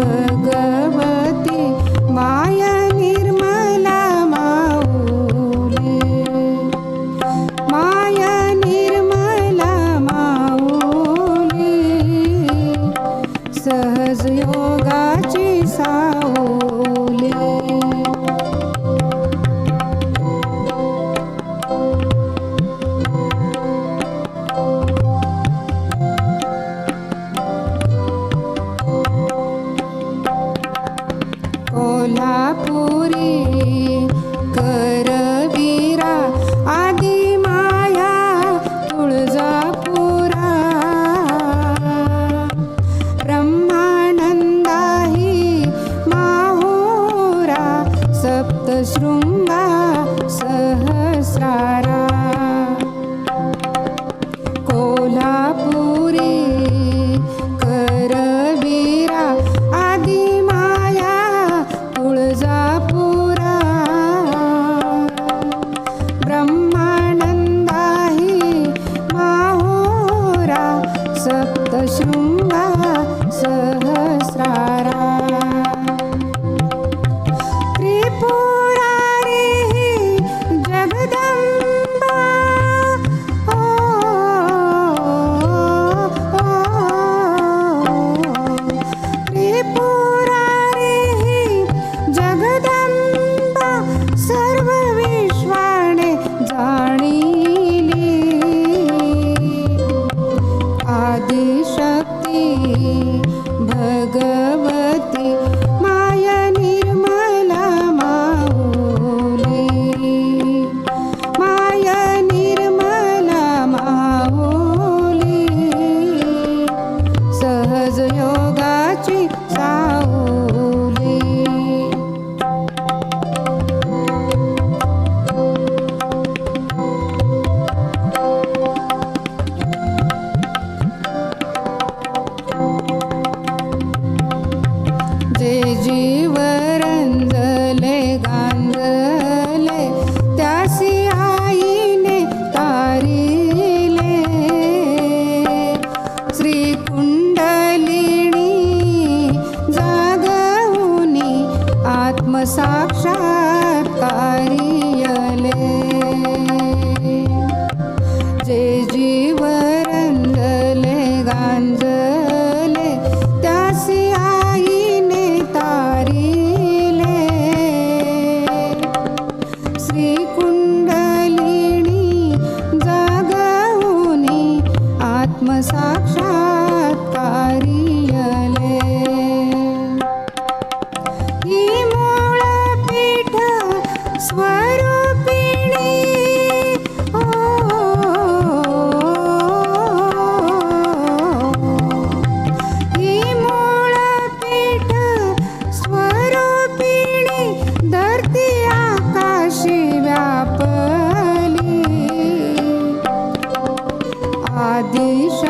भगव शृंगा सहस्रारा। Kolhapuri करवीरा Adimaya तुळजापुरा। ब्रह्मानंदाही Mahora सप्तशृंगा। 第一声